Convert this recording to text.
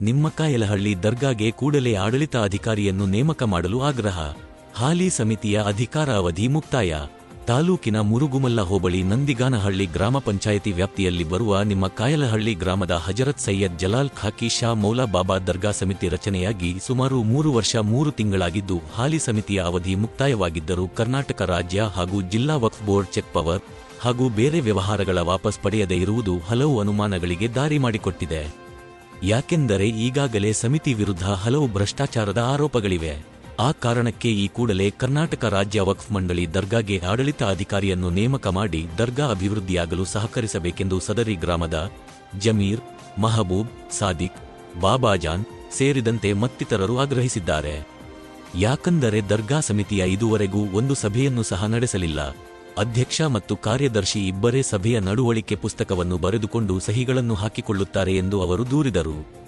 ನಿಮ್ಮಕಾಯಲಹಳ್ಳಿ ದರ್ಗಾಗೆ ಕೂಡಲೇ ಆಡಳಿತ ಅಧಿಕಾರಿಯನ್ನು ನೇಮಕ ಮಾಡಲು ಆಗ್ರಹ. ಹಾಲಿ ಸಮಿತಿಯ ಅಧಿಕಾರಾವಧಿ ಮುಕ್ತಾಯ. ತಾಲೂಕಿನ ಮುರುಗುಮಲ್ಲ ಹೋಬಳಿ ನಂದಿಗಾನಹಳ್ಳಿ ಗ್ರಾಮ ಪಂಚಾಯಿತಿ ವ್ಯಾಪ್ತಿಯಲ್ಲಿ ಬರುವ ನಿಮ್ಮ ಕಾಯಲಹಳ್ಳಿ ಗ್ರಾಮದ ಹಜರತ್ ಸೈಯದ್ ಜಲಾಲ್ ಖಾಕಿ ಶಾ ಮೌಲಾ ಬಾಬಾ ದರ್ಗಾ ಸಮಿತಿ ರಚನೆಯಾಗಿ ಸುಮಾರು ಮೂರು ವರ್ಷ ಮೂರು ತಿಂಗಳಾಗಿದ್ದು, ಹಾಲಿ ಸಮಿತಿಯ ಅವಧಿ ಮುಕ್ತಾಯವಾಗಿದ್ದರೂ ಕರ್ನಾಟಕ ರಾಜ್ಯ ಹಾಗೂ ಜಿಲ್ಲಾ ವಕ್ಫ್ ಬೋರ್ಡ್ ಚೆಕ್ ಪವರ್ ಹಾಗೂ ಬೇರೆ ವ್ಯವಹಾರಗಳ ವಾಪಸ್ ಪಡೆಯದೇ ಇರುವುದು ಹಲವು ಅನುಮಾನಗಳಿಗೆ ದಾರಿ ಮಾಡಿಕೊಟ್ಟಿದೆ. ಯಾಕೆಂದರೆ ಈಗಾಗಲೇ ಸಮಿತಿ ವಿರುದ್ಧ ಹಲವು ಭ್ರಷ್ಟಾಚಾರದ ಆರೋಪಗಳಿವೆ. ಆ ಕಾರಣಕ್ಕೆ ಈ ಕೂಡಲೇ ಕರ್ನಾಟಕ ರಾಜ್ಯ ವಕ್ಫ್ ಮಂಡಳಿ ದರ್ಗಾಗೆ ಆಡಳಿತ ಅಧಿಕಾರಿಯನ್ನು ನೇಮಕ ಮಾಡಿ ದರ್ಗಾ ಅಭಿವೃದ್ಧಿಯಾಗಲು ಸಹಕರಿಸಬೇಕೆಂದು ಸದರಿ ಗ್ರಾಮದ ಜಮೀರ್, ಮಹಬೂಬ್, ಸಾದಿಕ್, ಬಾಬಾಜಾನ್ ಸೇರಿದಂತೆ ಮತ್ತಿತರರು ಆಗ್ರಹಿಸಿದ್ದಾರೆ. ಯಾಕಂದರೆ ದರ್ಗಾ ಸಮಿತಿಯ ಇದುವರೆಗೂ ಒಂದು ಸಭೆಯನ್ನು ಸಹ ನಡೆಸಲಿಲ್ಲ. ಅಧ್ಯಕ್ಷ ಮತ್ತು ಕಾರ್ಯದರ್ಶಿ ಇಬ್ಬರೇ ಸಭೆಯ ನಡುವಳಿಕೆ ಪುಸ್ತಕವನ್ನು ಬರೆದುಕೊಂಡು ಸಹಿಗಳನ್ನು ಹಾಕಿಕೊಳ್ಳುತ್ತಾರೆ ಎಂದು ಅವರು ದೂರಿದರು.